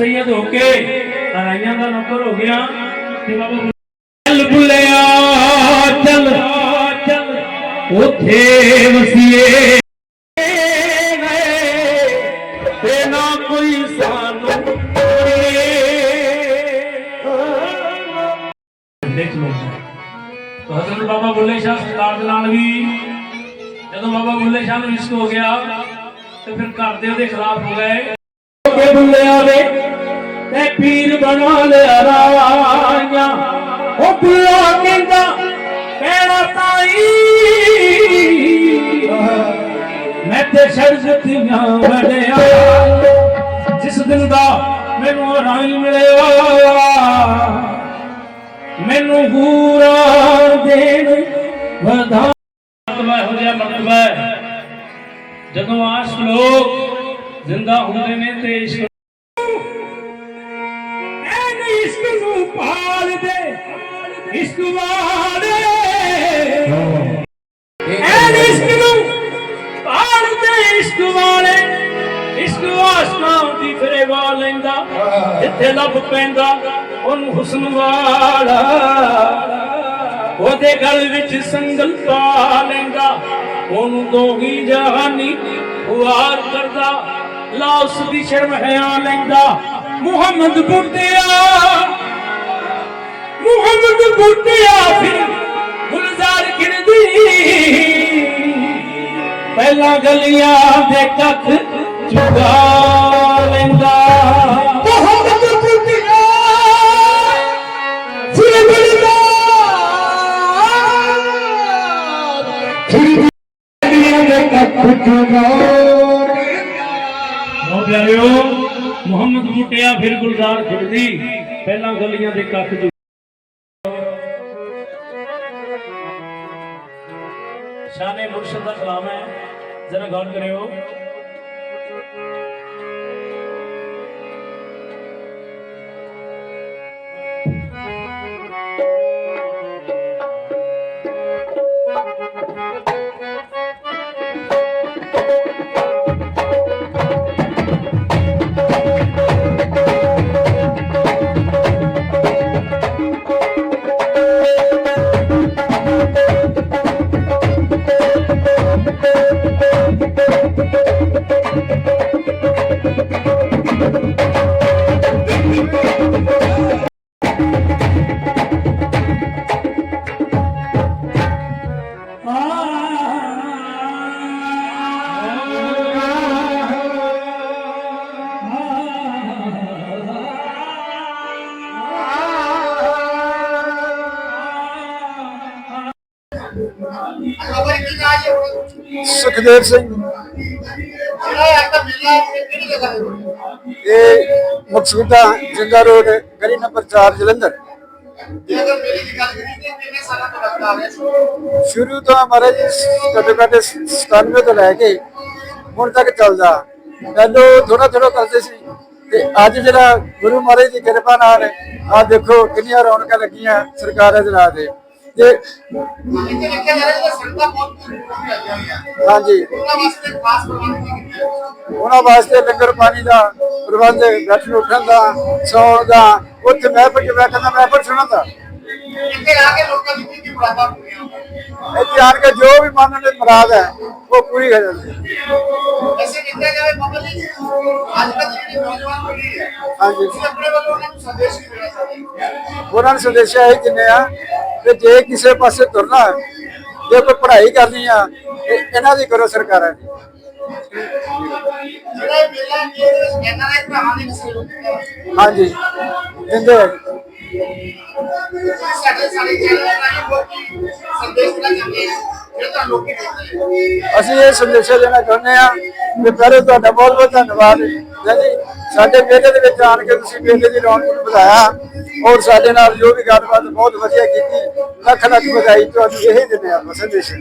ਸੈਯਦ ਹੋ ਕੇ ਰਾਈਆਂ ਦਾ ਨੌਕਰ ਹੋ ਗਿਆ। ਤੇ ਬਾਬਾ ਚੱਲ ਬੁੱਲਿਆ ਚੱਲ ਚੱਲ। ਉਥੇ ਵਸੀਏ ਤੇ ਨਾ ਕੋਈ ਸਾਨੂੰ ਦੇਖ ਲੋ ਤਾਂ ਹਜ਼ਰਤ ਬਾਬਾ ਬੁੱਲੇ ਸ਼ਾਹ ਸਰਕਾਰ ਦੇ ਨਾਲ ਵੀ, ਜਦੋਂ ਬਾਬਾ ਬੁੱਲੇ ਸ਼ਾਹ ਨੂੰ ਇਸ਼ਕ ਹੋ ਗਿਆ, ਤੇ ਫਿਰ ਘਰ ਦੇ ਉਹਦੇ ਖਿਲਾਫ ਹੋ ਗਏ। ਬੁੱਲਿਆ ਵੇ। ਤੇ ਪੀਰ ਬਣਾ ਲਿਆ ਰਾਈਆਂ ਉਹ ਬੁੱਲਾ ਕਹਿੰਦਾ ਕਹਿਣਾ ਤਾਈ ਮੈਂ ਤੇ ਸ਼ਰਜਤੀਆਂ ਵੜਿਆ ਜਿਸ ਦਿਨ ਦਾ ਮੈਨੂੰ ਰਾਈ ਮਿਲਿਆ, ਮੈਨੂੰ ਹੂਰਾ ਦੇਣ ਵਧਾ ਮਰਤਬਾ ਹੋ ਜਾ ਮਰਤਬਾ ਜਦੋਂ ਆਸ਼ ਲੋਕ ਜ਼ਿੰਦਾ ਹੁੰਦੇ ਨੇ ਤੇ ਇਸ਼ਕ ਪਾਲ ਦੇ ਇਸ਼ਕ ਵਾਲੇ ਐਨ ਇਸ਼ਕ ਨੂੰ ਪਾਲ ਦੇ ਇਸ਼ਕ ਵਾਲੇ ਇਸ਼ਕ ਆਸ਼ਕਾਂ ਦੀ ਫਰੇਵਾ ਲੈਂਦਾ। ਜਿੱਥੇ ਲੱਭ ਪੈਂਦਾ ਉਹਨੂੰ ਹੁਸਨ ਵਾਲਾ। ਉਹਦੇ ਗਲ ਵਿੱਚ ਸੰਗਲ ਪਾ ਲੈਂਦਾ। ਉਹਨੂੰ ਦੋਹੀ ਜਹਾਨੀ ਹੁਆਰ ਕਰਦਾ। ਲਾ ਉਸ ਦੀ ਸ਼ਰਮ ਹਿਆ ਲੈਂਦਾ। ਮੁਹੰਮਦ ਬੁੱਟਿਆ ਬੁੱਟਿਆ ਫਿਰ ਗੁਲਜ਼ਾਰ ਗਿਣਦੀ। ਪਹਿਲਾਂ ਗਲੀਆਂ ਦੇ ਕੱਖ ਚੁਗਾ ਲੈਂਦਾ। ਮੁਹੰਮਦ ਬੂਟਿਆ ਫਿਰ ਗੁਲਜ਼ਾਰ ਬਹੁਤ ਪਿਆਰਿਓ, ਮੁਹੰਮਦ ਬੁੱਟਿਆ ਫਿਰ ਗੁਲਜ਼ਾਰ ਖਿੜਦੀ ਪਹਿਲਾਂ ਗਲੀਆਂ ਦੇ ਕੱਖ ਚ ਸ਼ਾਨੇ ਮੁਰਸ਼ਦ ਦਾ ਕਲਾਮ ਹੈ। ਜਰਾ ਗੌਰ ਕਰਿਓ। ਸੁਖਦੇਵ ਸਿੰਘ। ਇਹ ਮਕਸੂਦਾ ਜਿੰਦਾ ਰੋਡ, ਗਲੀ ਨੰਬਰ 4 ਜਲੰਧਰ। ਸ਼ੁਰੂ ਤੋਂ ਮਹਾਰਾਜ ਜੀ, ਘੱਟੋ ਘੱਟ 97 ਤੋਂ ਲੈ ਕੇ ਹੁਣ ਤੱਕ ਚੱਲਦਾ। ਪਹਿਲੋਂ ਥੋੜਾ ਥੋੜਾ ਕਰਦੇ ਸੀ ਤੇ ਅੱਜ ਜਿਹੜਾ ਗੁਰੂ ਮਹਾਰਾਜ ਦੀ ਕਿਰਪਾ ਨਾਲ ਆਹ ਦੇਖੋ, ਕਿੰਨੀਆਂ ਰੌਣਕਾਂ ਲੱਗੀਆਂ ਸਰਕਾਰਾਂ ਦੇ ਰਾਹ ਤੇ। ਤੇ ਇੱਥੇ ਲਿਖਿਆ ਜਾ ਰਿਹਾ ਹੈ ਕਿ ਸੰਗਤਾਂ ਬਹੁਤ ਦੂਰ ਆਈਆਂ ਹੋਈਆਂ ਹਾਂਜੀ। ਉਹਨਾਂ ਵਾਸਤੇ ਖਾਸ ਪ੍ਰਬੰਧ ਕੀਤੇ ਹੋਏ? ਉਹਨਾਂ ਵਾਸਤੇ ਲੰਗਰ ਪਾਣੀ ਦਾ ਪ੍ਰਬੰਧ ਬੈਠਣ ਉੱਠਣ ਦਾ ਸੌਣ ਦਾ। ਉੱਥੇ ਮਹਿਫਲ ਚ ਬੈਠਣ ਦਾ ਮਹਿਫਲ ਸੁਣਨ ਦਾ। ਇੱਥੇ ਆ ਕੇ ਲੋਕਾਂ ਦੀ ਕੀ ਕੀ ਮੁਰਾਦਾਂ ਪੂਰੀਆਂ ਇੱਥੇ ਆਣ ਕੇ ਜੋ ਵੀ ਮਨ ਦੇ ਮੁਰਾਦ ਹੈ ਉਹ ਪੂਰੀ ਹੋ ਜਾਂਦੀ ਹੈ। ਐਸੇ ਕਿਹਾ ਜਾਵੇ ਬਾਬਾ ਜੀ ਅੱਜ ਕੱਲ੍ਹ ਜਿਹੜੀ ਨੌਜਵਾਨ ਪੀੜ੍ਹੀ ਹੈ ਹਾਂਜੀ। ਆਪਣੇ ਵੱਲੋਂ ਉਹਨਾਂ ਨੂੰ ਸੰਦੇਸ਼ ਕੀ ਦੇਣਾ ਚਾਹੁੰਦੇ ਹੋ ਉਹਨਾਂ ਨੂੰ ਸੰਦੇਸ਼ ਇਹ ਦਿੰਦੇ ਆ ਕਿ ਜੇ ਕਿਸੇ ਪਾਸੇ ਤੁਰਨਾ ਜੇ ਕੋਈ ਪੜ੍ਹਾਈ ਕਰਨੀ ਆ, ਤੇ ਇਹਨਾਂ ਦੀ ਕਰੋ ਸਰਕਾਰਾਂ ਦੀ। ਹਾਂਜੀ, ਦਿੰਦੇ ਆ ਅਸੀਂ ਇਹ ਸੰਦੇਸ਼ ਦੇਣਾ ਚਾਹੁੰਦੇ ਆ ਕਿ ਪਹਿਲੇ ਤੁਹਾਡਾ ਬਹੁਤ ਬਹੁਤ ਧੰਨਵਾਦ ਜੀ ਸਾਡੇ ਮੇਲੇ ਦੇ ਵਿੱਚ ਆਣ ਕੇ ਤੁਸੀਂ ਮੇਲੇ ਦੀ ਰੌਣਕ ਨੂੰ ਵਧਾਇਆ ਔਰ ਸਾਡੇ ਨਾਲ ਜੋ ਵੀ ਗੱਲਬਾਤ ਬਹੁਤ ਵਧੀਆ ਕੀਤੀ ਲੱਖ ਲੱਖ ਵਧਾਈ ਤੁਹਾਨੂੰ ਇਹ ਦਿੰਦੇ ਆ ਸੰਦੇਸ਼।